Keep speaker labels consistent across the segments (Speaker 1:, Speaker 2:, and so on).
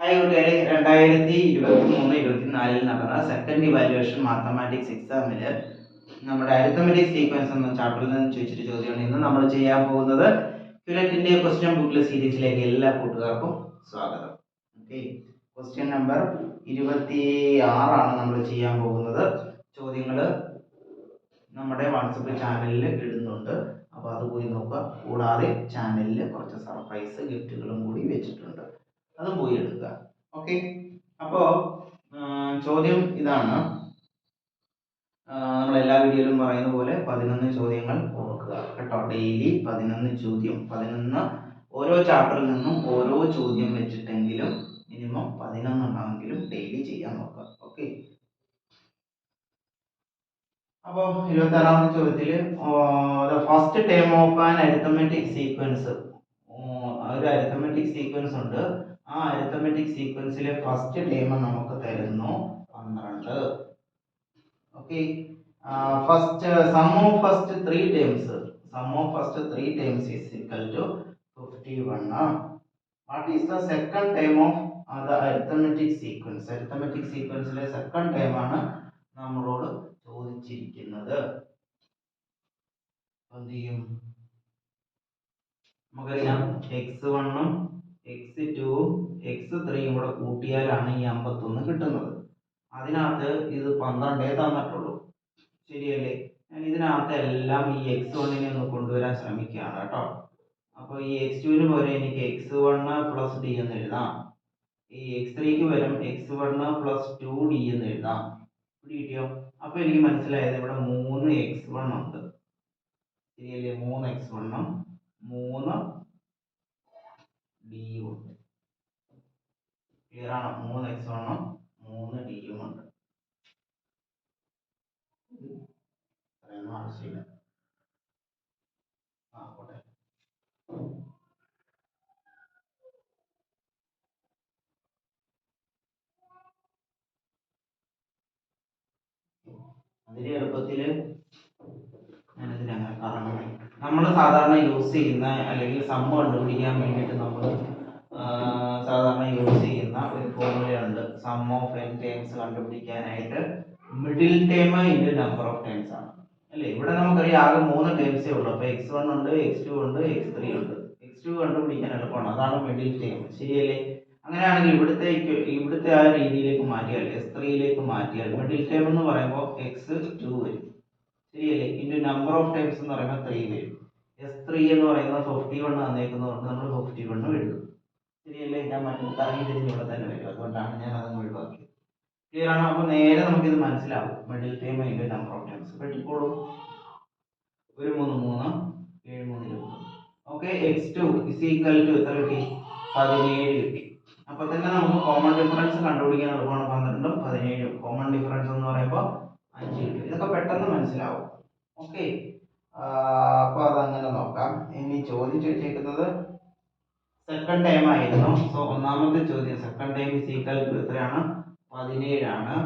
Speaker 1: Hi രണ്ടായിരത്തി ഇരുപത്തി മൂന്ന് ഇരുപത്തിനാലിൽ നടന്ന സെക്കൻഡ് ഇവാലുവേഷൻ മാത്തമാറ്റിക്സ് എക്സാമിൽ നമ്മുടെ അരിത്തമെറ്റിക് സീക്വൻസ് എന്ന ചാപ്റ്ററിൽ നിന്ന് ചോദിച്ചിട്ട് ചോദ്യമാണ്. ഇന്ന് നമ്മൾ ചെയ്യാൻ പോകുന്നത് ക്യുലറ്റിന്റെ ക്വസ്റ്റ്യൻ ബുക്കിലെ സീരീസിലേക്ക് എല്ലാ കൂട്ടുകാർക്കും സ്വാഗതം. ഓക്കെ ക്വസ്റ്റ്യൻ നമ്പർ ഇരുപത്തി ആറാണ് നമ്മൾ ചെയ്യാൻ പോകുന്നത്. ചോദ്യങ്ങൾ നമ്മുടെ വാട്സപ്പ് ചാനലിൽ ഇടുന്നുണ്ട്. അപ്പോൾ അത് പോയി നോക്കുക. കൂടാതെ ചാനലിൽ കുറച്ച് സർപ്രൈസ് ഗിഫ്റ്റുകളും കൂടി വെച്ചിട്ടുണ്ട്. അത് പോയി എടുക്കുക. ഓക്കെ അപ്പോൾ ചോദ്യം ഇതാണ്. നമ്മൾ എല്ലാ വീഡിയോയിലും പറയുന്ന പോലെ പതിനൊന്ന് ചോദ്യങ്ങൾ ഓർക്കുക കേട്ടോ. ഡെയിലി പതിനൊന്ന് ചോദ്യം. പതിനൊന്ന് ഓരോ ചാപ്റ്ററിൽ നിന്നും ഓരോ ചോദ്യം വെച്ചിട്ടെങ്കിലും മിനിമം പതിനൊന്നെണ്ണമെങ്കിലും ഡെയിലി ചെയ്യാൻ നോക്കുക. ഓക്കെ അപ്പോൾ ഇരുപത്തി ആറാമത്തെ ചോദ്യത്തിൽ first term of an arithmetic sequence ഒരു അരിത്തമെറ്റിക് സീക്വൻസ് ഉണ്ട്. ആ അരിത്തമെറ്റിക് സീക്വൻസിലെ ഫസ്റ്റ് ടേം നമുക്ക് തരുന്നു പന്ത്രണ്ട്. Okay first sum of first three terms sum of first three terms is equal to fifty one what is the second time of the arithmetic sequence arithmetic സീക്വൻസിലെ second time ആണ് നമ്മളോട് ചോദിച്ചിരിക്കുന്നത്. എന്ത് ചെയ്യും? നമുക്കറിയാം. X വണ്ണും എക്സ് എക്സ് ത്രീയും കൂടെ കൂട്ടിയാലാണ് ഈ അമ്പത്തൊന്ന് കിട്ടുന്നത്. അതിനകത്ത് ഇത് പന്ത്രണ്ടേ തന്നിട്ടുള്ളൂ. ശരിയല്ലേ? ഞാൻ ഇതിനകത്ത് എല്ലാം ഈ എക്സ് വണ്ണിനെ ഒന്ന് കൊണ്ടുവരാൻ ശ്രമിക്കുകയാണ് കേട്ടോ. അപ്പോൾ ഈ എക്സ് ടുവിന് പോലെ എനിക്ക് എക്സ് വണ്ണ് പ്ലസ് ഡി എന്ന് എഴുതാം. ഈ എക്സ് ത്രീക്ക് വരും x one plus two d എന്ന് എഴുതാം. കിട്ടിയോ? അപ്പോൾ എനിക്ക് മനസ്സിലായത് ഇവിടെ മൂന്ന് എക്സ് വൺ ഉണ്ട്. ശരിയല്ലേ? മൂന്ന് എക്സ് വണ്ണും മൂന്ന് ഡിയും ഉണ്ട് ക്ലിയർ ആണോ? മൂന്ന് എക്സ് വണ്ണും മൂന്ന് ഡിയും ഉണ്ട്. പറയുന്ന ആവശ്യമില്ല. ആ പോട്ടെ. അതിന് കറങ്ങണം നമ്മൾ സാധാരണ യൂസ് ചെയ്യുന്ന അല്ലെങ്കിൽ സമ്മ കണ്ടുപിടിക്കാൻ വേണ്ടിയിട്ട് നമ്മൾ സാധാരണ യൂസ് ചെയ്യുന്ന ഒരു ഫോർമുലയുണ്ട് സം ഓഫ് എൻ ടേംസ് കണ്ടുപിടിക്കാനായിട്ട് middle term into number of terms ആണ്. അല്ലേ? ഇവിടെ നമുക്കറിയാം ആകെ മൂന്ന് ടേംസേ ഉള്ളൂ. അപ്പോൾ എക്സ് വൺ ഉണ്ട് എക്സ് ടു ഉണ്ട് എക്സ് ത്രീ ഉണ്ട്. എക്സ് ടു കണ്ടുപിടിക്കാൻ എളുപ്പമാണ്. അതാണ് മിഡിൽ ടേം ശരിയല്ലേ? അങ്ങനെയാണെങ്കിൽ ഇവിടുത്തെ ഇവിടുത്തെ ആ രീതിയിലേക്ക് മാറ്റിയാൽ എസ് ത്രീയിലേക്ക് മാറ്റിയാൽ മിഡിൽ ടേം എന്ന് പറയുമ്പോൾ എക്സ് ടു വരും. ശരിയല്ലേ? ഇന്റു നമ്പർ ഓഫ് ടൈംസ് എന്ന് പറയുമ്പോൾ ത്രീ വരും. എസ് ത്രീ എന്ന് പറയുന്നത് ഫിഫ്റ്റി വൺ തന്നേക്കുന്നതുകൊണ്ട് നമ്മൾ ഫിഫ്റ്റി വണ്ണും എഴുതും. ശരിയല്ലേ ഞാൻ കറങ്ങി ഇവിടെ തന്നെ വരും അതുകൊണ്ടാണ് ഞാൻ അതങ്ങ് ഒഴിവാക്കിയത്. ക്ലിയർ ആണ്? അപ്പോൾ നേരെ നമുക്ക് ഇത് മനസ്സിലാവും middle time into number of times പെട്ടിക്കോളൂ ഒരു മൂന്ന് മൂന്ന് ഏഴ് മൂന്ന് ഇരുപത്. Okay x two is equal to എത്ര കിട്ടി? പതിനേഴ് കിട്ടി. അപ്പോൾ തന്നെ നമുക്ക് കോമൺ ഡിഫറൻസ് കണ്ടുപിടിക്കാൻ എളുപ്പമാണ്. പന്ത്രണ്ടും പതിനേഴും. കോമൺ ഡിഫറൻസ് എന്ന് പറയുമ്പോൾ അഞ്ച് കിട്ടും. ഇതൊക്കെ പെട്ടെന്ന് മനസ്സിലാവും. ഓക്കെ അപ്പോൾ അതങ്ങനെ നോക്കാം. ഇനി ചോദിച്ചു വെച്ചേക്കുന്നത് സെക്കൻഡ് ടൈം ആയിരുന്നു. സോ ഒന്നാമത്തെ ചോദ്യം സെക്കൻഡ് ടൈം ഫിസിക്കൽ എത്രയാണ്? പതിനേഴാണ്.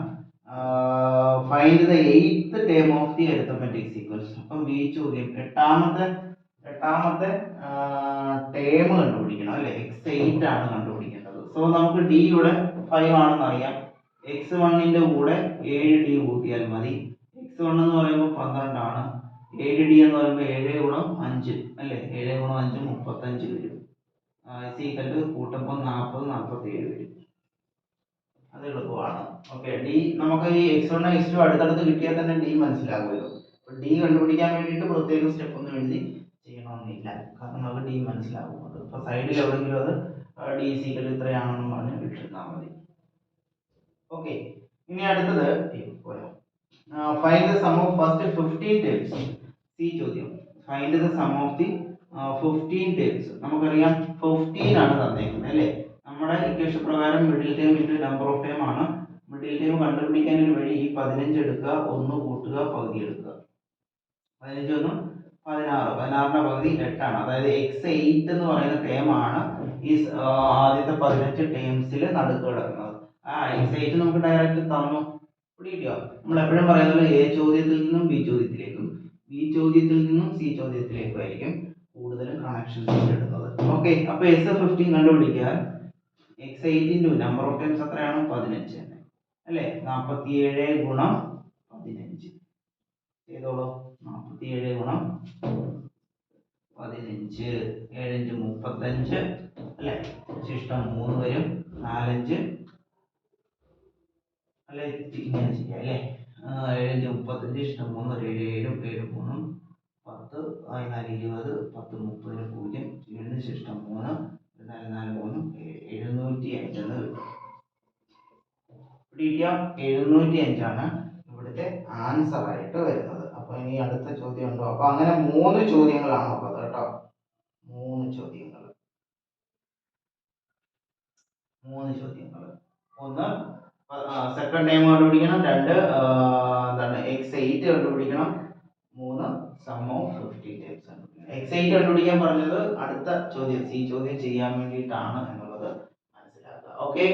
Speaker 1: Find the eighth time of the arithmetic sequence അപ്പം ബി ചോദ്യം എട്ടാമത്തെ എട്ടാമത്തെ ടേം കണ്ടുപിടിക്കണം അല്ലേ? എക്സ് എയ്റ്റ് ആണ് കണ്ടുപിടിക്കേണ്ടത്. സോ നമുക്ക് ഡി ഇവിടെ ഫൈവ് ആണെന്ന് അറിയാം. എക്സ് വണ്ണിന്റെ കൂടെ ഏഴ് ഡി കൂട്ടിയാൽ മതി. എക്സ് വൺ എന്ന് പറയുമ്പോൾ പന്ത്രണ്ടാണ്. ഏഴ് ഡി എന്ന് പറയുമ്പോൾ ഏഴ് ഗുണം അഞ്ച് അല്ലേ? ഏഴ് ഗുണം അഞ്ച് മുപ്പത്തഞ്ച് വരും. സീക്കൽ കൂട്ടുമ്പോൾ നാൽപ്പത് നാൽപ്പത്തി ഏഴ് വരും. അത് എളുപ്പമാണ്. ഓക്കെ ഡി നമുക്ക് ഈ എക്സ് വൺ എക്സ് ടു അടുത്തടുത്ത് കിട്ടിയാൽ തന്നെ ഡി മനസ്സിലാകുമല്ലോ. അപ്പോൾ ഡി കണ്ടുപിടിക്കാൻ വേണ്ടിയിട്ട് പ്രത്യേക സ്റ്റെപ്പ് ഒന്നും എഴുതി ചെയ്യണമെന്നില്ല. കാരണം നമുക്ക് ഡി മനസ്സിലാകും. അത് ഇപ്പോൾ സൈഡിൽ എവിടെങ്കിലും അത് ഡി സീക്കൽ ഇത്രയാണെന്ന് പറഞ്ഞ് വിട്ടിരുന്നാൽ മതി. ഓക്കെ ഇനി അടുത്തത് find the sum of first fifteen terms c ചോദ്യം. Find the sum of the fifteen terms നമുക്കറിയാം ഫിഫ്റ്റീൻ ആണ് തന്നേക്കുന്നത് അല്ലേ? നമ്മുടെ ഇക്വേഷൻ പ്രകാരം middle time into number of time ആണ്. മിഡിൽ ടൈം കണ്ടുപിടിക്കാൻ ഒരു വഴി ഈ പതിനഞ്ച് എടുക്കുക ഒന്ന് കൂട്ടുക പകുതി എടുക്കുക. പതിനഞ്ച് ഒന്ന് പതിനാറ്. പതിനാറിന്റെ പകുതി എട്ടാണ്. അതായത് എക്സ് എയ്റ്റ് എന്ന് പറയുന്ന ടേമാണ് ഈ ആദ്യത്തെ പതിനഞ്ച് ടേംസിൽ നടുക്ക് കിടക്കുന്നത്. ആ എക്സ് എയ്റ്റ് നമുക്ക് ഡയറക്റ്റ് തന്നു. കിട്ടിയോ നമ്മൾ എപ്പോഴും പറയുന്നത് എ ചോദ്യത്തിൽ നിന്നും ബി ചോദ്യത്തിലേക്കും ബി ചോദ്യത്തിൽ നിന്നും സി ചോദ്യത്തിലേക്കും ആയിരിക്കും. കൂടുതലും കണക്ഷൻസ് ഇടുന്നത് ഓക്കെ അപ്പോൾ എസ് ഫിഫ്റ്റീൻ കണ്ടുപിടിക്കാൻ x eight into number of times എത്രയാണ്? പതിനഞ്ച്. തന്നെ അല്ലേ? നാൽപ്പത്തിയേഴ് ഗുണം പതിനഞ്ച്. ചെയ്തോളൂ. നാൽപ്പത്തിയേഴ് ഗുണം പതിനഞ്ച്. ഏഴഞ്ച് മുപ്പത്തഞ്ച്. അല്ലേ? ശിഷ്ടം മൂന്ന് വരും. നാലഞ്ച്. അല്ലെ? ഇങ്ങനെ ചെയ്യാം അല്ലേ? ഏഴഞ്ച് മുപ്പത്തഞ്ച് ഇഷ്ടം മൂന്ന് ഒരു ഏഴ് ഏഴും ഏഴ് മൂന്നും പത്ത് പതിനാല് ഇരുപത് പത്ത് മുപ്പതിന് പൂജ്യം ഏഴിന് ശിഷ്ടം മൂന്ന് ഒരു നാല് നാല് മൂന്നും എഴുന്നൂറ്റി അഞ്ചെന്ന് കിട്ടും. എഴുന്നൂറ്റി അഞ്ചാണ് ഇവിടുത്തെ ആൻസർ ആയിട്ട് വരുന്നത്. അപ്പോൾ ഇനി അടുത്ത ചോദ്യം ഉണ്ടോ അപ്പൊ അങ്ങനെ മൂന്ന് ചോദ്യങ്ങളാണ് ഉള്ളത് കേട്ടോ. മൂന്ന് ചോദ്യങ്ങൾ മൂന്ന് ചോദ്യങ്ങൾ ഒന്ന് സെക്കൻഡ് ടൈം കണ്ടുപിടിക്കണം. രണ്ട് എന്താണ് എക്സ് എയ്റ്റ് കണ്ടുപിടിക്കണം. മൂന്ന് സം ഓഫ് ഫിഫ്റ്റി കണ്ടുപിടിക്കണം എക്സ് ഐ കണ്ടുപിടിക്കാൻ പറഞ്ഞത് അടുത്ത ചോദ്യം ഈ ചോദ്യം ചെയ്യാൻ വേണ്ടിയിട്ടാണ് എന്നുള്ളത് മനസ്സിലാക്കുക. ഓക്കെ